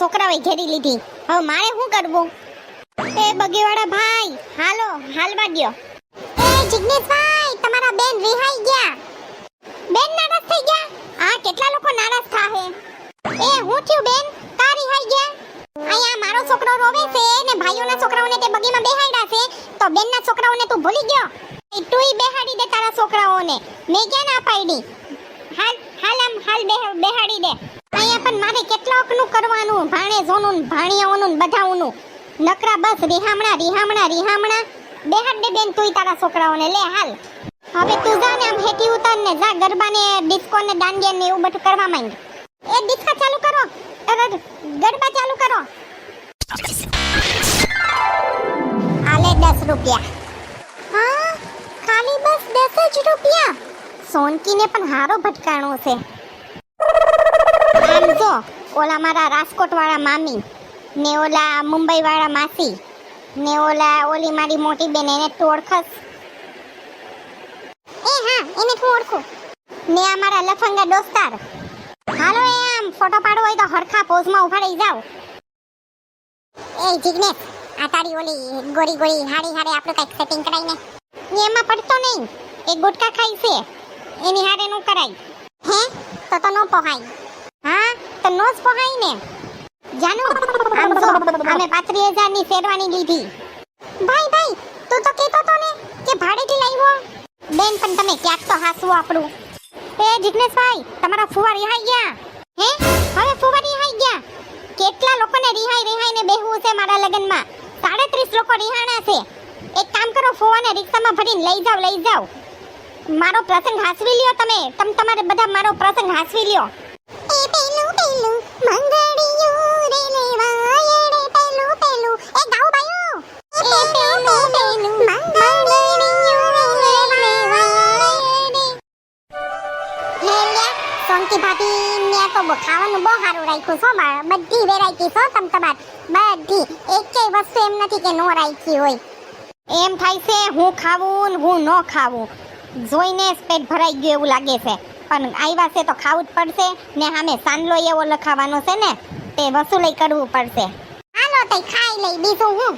છોકરાઓએ ઘેરી લીધી. હવે મારે શું કરવું? એ બગીવાળા ભાઈ, હાલો, હાલવા દ્યો. એ જિગ્નેશભાઈ, તમારા બેન રિહાઈ ગયા. બેન નારાજ થઈ ગયા? આ કેટલા લોકો નારાજ થાહે? એ હું થયું બેન? કા રિહાઈ ગયા? અહીંયા મારો છોકરો રોવે છે ને ભાઈઓના છોકરાઓને તે બગીમાં બેહાડ્યા છે, તો બેનના છોકરાઓને તું ભૂલી ગયો? તુંય બેહાડી દે તારા છોકરાઓને. મેં ક્યાં ના પાડી? હાલ હાલ આમ હાલ બેહ- બેહાડી દે. પણ મારે કેટલાકનું કરવાનું? ભાણે જોનું ભાણિયાઓનું, બધાઓનું. નકરા બસ, રિહામણા રિહામણા રિહામણા. બેહાડ બેન તુંય તારા છોકરાઓને. લે, હાલ. હવે તું જા આમ હેઠી ઉતાર ને જા ગરબા ડિસ્કો ને દાંડિયા ને એવું બધું કરવા માંડ. એ ડિસ્કા ચાલુ કરો. ગરબા ચાલુ કરો. આલે દસ રૂપિયા. હા, ખાલી બસ દસ જ રૂપિયા. સોનકીને પણ હારો ભટકાણો છે. આમ ઓલા મારા રાજકોટ વાળા મામી ને ઓલા મુંબઈ વાળા માસી ને ઓલા ઓલી મારી મોટી બેન એને તું ઓળખસ? એ હા, એને તું ઓળખું. ને આ મારા લફંગા દોસ્તાર. હાલો એ આમ, ફોટો પાડવો હોય તો હરખા પોઝમાં ઊભા રહી જાવ એ જિગ્નેશ, આ તારી ઓલી ગોરી ગોરી હાડી હારે આપણું કંઈક સેટિંગ કરાવીને એમાં પડતો નહીં. એ ગુટકા ખાઈ છે. એની હારે નું કરાય. હે? તો તો નો પોહાય નો જ ને. જાનુ, આમ જો, અમે પાંત્રીસ હજારની શેરવાની લીધી. ભાઈ ભાઈ, તું તો કહેતો તો ને કે ભાડેથી લાવ્યો. બેન, પણ તમે ક્યાંક તો હાસવું આપણું. એ જિગ્નેશભાઈ, તમારા ફુવા રિહાઈ ગયા? હે? હવે ફુવા રિહાઈ ગયા? કેટલા લોકોને રિહાઈ રિહાઈને બેહવું છે મારા લગ્નમાં? સાડત્રીસ લોકો રિહાણા છે. એક કામ કરો, ફુવાને રિક્ષામાં ભરીને લઈ જાવ લઈ જાવ મારો પ્રસંગ હાસવી લ્યો તમે. તમ તમારે બધા મારો પ્રસંગ હાસવી લ્યો. સોનકી ભાભી ને તો ખાવાનું બહુ સારું રાખ્યું છો બધી વેરાયટી છો તમ તમાર. બધી. એકેય વસ્તુ એમ નથી કે નો રાખી હોય. એમ થાય છે હું ખાવું ને હું ન ખાવું. જોઈને પેટ ભરાઈ ગયું એવું લાગે છે. પણ આવ્યા છે તો ખાવું જ પડશે ને સામે સાંદલો એવો લખાવાનો છે ને, તે વસૂલી કરવું પડશે. હાલો તઈ ખાઈ લઈ, બીજું હું?